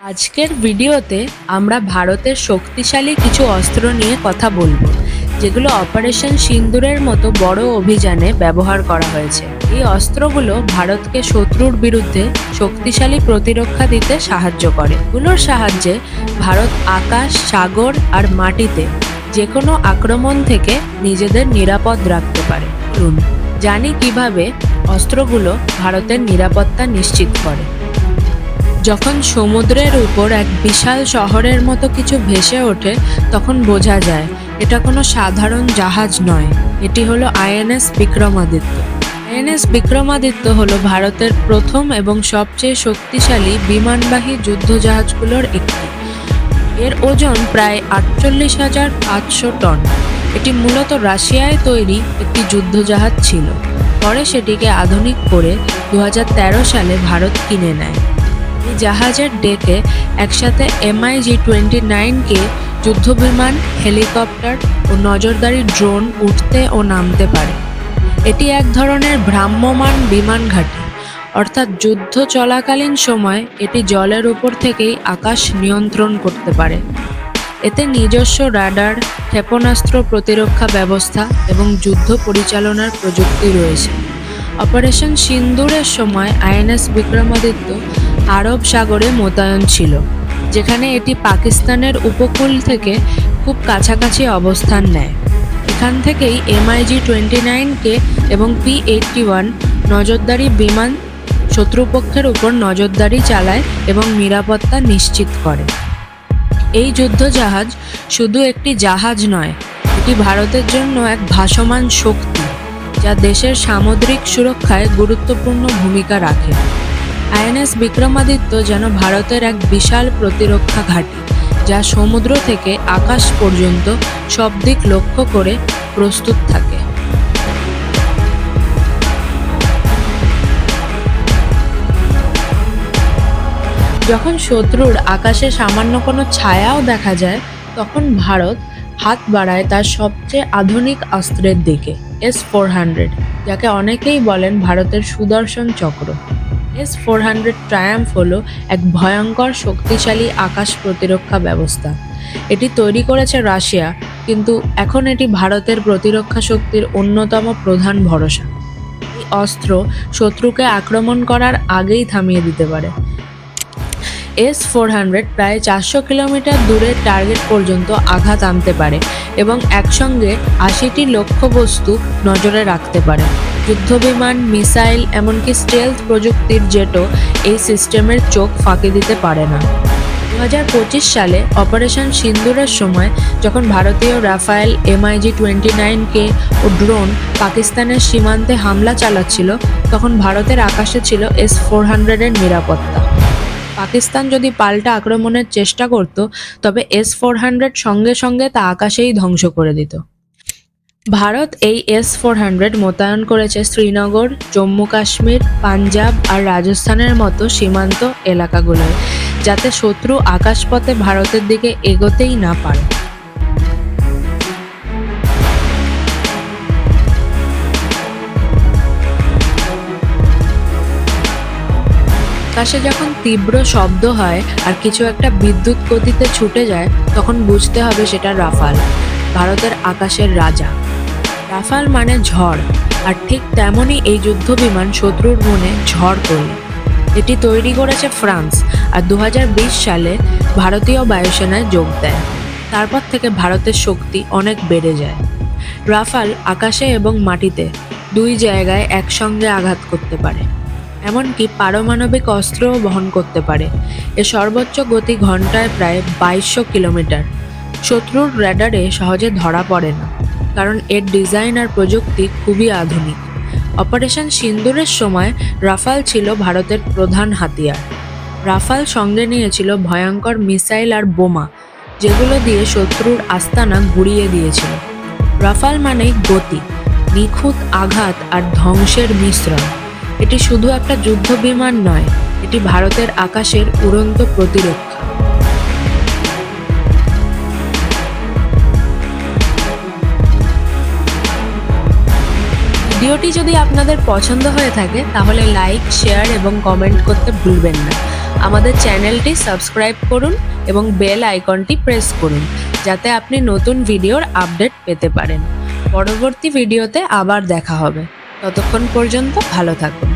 আজকের ভিডিওতে আমরা ভারতের শক্তিশালী কিছু অস্ত্র নিয়ে কথা বলব, যেগুলো অপারেশন সিন্দুরের মতো বড় অভিযানে ব্যবহার করা হয়েছে। এই অস্ত্রগুলো ভারতকে শত্রুর বিরুদ্ধে শক্তিশালী প্রতিরক্ষা দিতে সাহায্য করে। এগুলোর সাহায্যে ভারত আকাশ, সাগর আর মাটিতে যে কোনো আক্রমণ থেকে নিজেদের নিরাপদ রাখতে পারে। জানি কীভাবে অস্ত্রগুলো ভারতের নিরাপত্তা নিশ্চিত করে। যখন সমুদ্রের উপর এক বিশাল শহরের মতো কিছু ভেসে ওঠে, তখন বোঝা যায়, এটা কোনো সাধারণ জাহাজ নয়। এটি হলো আইএনএস বিক্রমাদিত্য। আইএনএস বিক্রমাদিত্য হলো ভারতের প্রথম এবং সবচেয়ে শক্তিশালী বিমানবাহী যুদ্ধজাহাজগুলোর একটি। এর ওজন প্রায় আটচল্লিশ হাজার পাঁচশো টন। এটি মূলত রাশিয়ায় তৈরি একটি যুদ্ধজাহাজ ছিল। পরে সেটিকে আধুনিক করে দু হাজার তেরো সালে ভারত কিনে নেয়। জাহাজের ডেকে একসাথে এমআইজি টোয়েন্টি নাইনকে যুদ্ধবিমান, হেলিকপ্টার ও নজরদারি ড্রোন উঠতে ও নামতে পারে। এটি এক ধরনের ভ্রাম্যমাণ বিমান ঘাঁটি। অর্থাৎ যুদ্ধ চলাকালীন সময় এটি জলের উপর থেকেই আকাশ নিয়ন্ত্রণ করতে পারে। এতে নিজস্ব রাডার, ক্ষেপণাস্ত্র প্রতিরক্ষা ব্যবস্থা এবং যুদ্ধ পরিচালনার প্রযুক্তি রয়েছে। অপারেশন সিন্দুরের সময় আইএনএস বিক্রমাদিত্য আরব সাগরে মোতায়েন ছিল, যেখানে এটি পাকিস্তানের উপকূল থেকে খুব কাছাকাছি অবস্থান নেয়। এখান থেকেই এমআইজি টোয়েন্টি নাইনকে এবং পি এইটটি ওয়ান নজরদারি বিমান শত্রুপক্ষের উপর নজরদারি চালায় এবং নিরাপত্তা নিশ্চিত করে। এই যুদ্ধজাহাজ শুধু একটি জাহাজ নয়, এটি ভারতের জন্য এক ভাসমান শক্তি, যা দেশের সামুদ্রিক সুরক্ষায় গুরুত্বপূর্ণ ভূমিকা রাখে। আইএনএস বিক্রমাদিত্য যেন ভারতের এক বিশাল প্রতিরক্ষা ঘাঁটি, যা সমুদ্র থেকে আকাশ পর্যন্ত সব দিক লক্ষ্য করে প্রস্তুত থাকে। যখন শত্রুর আকাশে সামান্য কোনো ছায়াও দেখা যায়, তখন ভারত হাত বাড়ায় তার সবচেয়ে আধুনিক অস্ত্রের দিকে, এস ফোর হান্ড্রেড, যাকে অনেকেই বলেন ভারতের সুদর্শন চক্র। এস ফোর হান্ড্রেড ট্রায়াম্ফ হলো এক ভয়ঙ্কর শক্তিশালী আকাশ প্রতিরক্ষা ব্যবস্থা। এটি তৈরি করেছে রাশিয়া, কিন্তু এখন এটি ভারতের প্রতিরক্ষা শক্তির অন্যতম প্রধান ভরসা। এই অস্ত্র শত্রুকে আক্রমণ করার আগেই থামিয়ে দিতে পারে। এস ফোর হান্ড্রেড প্রায় চারশো কিলোমিটার দূরের টার্গেট পর্যন্ত আঘাত আনতে পারে এবং একসঙ্গে আশিটি লক্ষ্যবস্তু নজরে রাখতে পারে। যুদ্ধবিমান, মিসাইল, এমনকি স্টেলথ প্রযুক্তির জেটও এই সিস্টেমের চোখ ফাঁকি দিতে পারে না। দু হাজার পঁচিশ সালে অপারেশন সিন্দুরের সময় যখন ভারতীয় রাফায়েল এমআইজি টোয়েন্টি নাইন কে ও ড্রোন পাকিস্তানের সীমান্তে হামলা চালাচ্ছিল, তখন ভারতের আকাশে ছিল এস ফোর হান্ড্রেডের নিরাপত্তা। পাকিস্তান যদি পাল্টা আক্রমণের চেষ্টা করত, তবে এস ফোর হান্ড্রেড সঙ্গে সঙ্গে তা আকাশেই ধ্বংস করে দিত। ভারত এই এস ফোর হান্ড্রেড মোতায়েন করেছে শ্রীনগর, জম্মু কাশ্মীর, পাঞ্জাব আর রাজস্থানের মতো সীমান্ত এলাকাগুলোয়, যাতে শত্রু আকাশপথে ভারতের দিকে এগোতেই না পারে। আকাশে যখন তীব্র শব্দ হয় আর কিছু একটা বিদ্যুৎ গতিতে ছুটে যায়, তখন বুঝতে হবে সেটা রাফাল, ভারতের আকাশের রাজা। রাফাল মানে ঝড়, আর ঠিক তেমনই এই যুদ্ধ বিমান শত্রুর মনে ঝড় তোলে এটি তৈরি করেছে ফ্রান্স, আর দু হাজার বিশ সালে ভারতীয় বায়ুসেনায় যোগ দেয়। তারপর থেকে ভারতের শক্তি অনেক বেড়ে যায়। রাফাল আকাশে এবং মাটিতে দুই জায়গায় একসঙ্গে আঘাত করতে পারে, এমনকি পারমাণবিক অস্ত্রও বহন করতে পারে। এর সর্বোচ্চ গতি ঘন্টায় প্রায় বাইশশো কিলোমিটার। শত্রুর র্যাডারে সহজে ধরা পড়ে না। কারণ এর ডিজাইন আর প্রযুক্তি খুবই আধুনিক। অপারেশন সিন্দুরের সময় রাফাল ছিল ভারতের প্রধান হাতিয়ার। রাফাল সঙ্গে নিয়েছিল ভয়ঙ্কর মিসাইল আর বোমা, যেগুলো দিয়ে শত্রুর আস্তানা ঘুরিয়ে দিয়েছিল। রাফাল মানেই গতি, নিখুঁত আঘাত আর ধ্বংসের মিশ্রণ। এটি শুধু একটা যুদ্ধ বিমান নয়, এটি ভারতের আকাশের উড়ন্ত প্রতিরক্ষা। ভিডিওটি যদি আপনাদের পছন্দ হয়ে থাকে, তাহলে লাইক শেয়ার এবং কমেন্ট করতে ভুলবেন না। আমাদের চ্যানেলটি সাবস্ক্রাইব করুন এবং বেল আইকনটি প্রেস করুন, যাতে আপনি নতুন ভিডিওর আপডেট পেতে পারেন। পরবর্তী ভিডিওতে আবার দেখা হবে। ততক্ষণ পর্যন্ত ভালো থাকুন।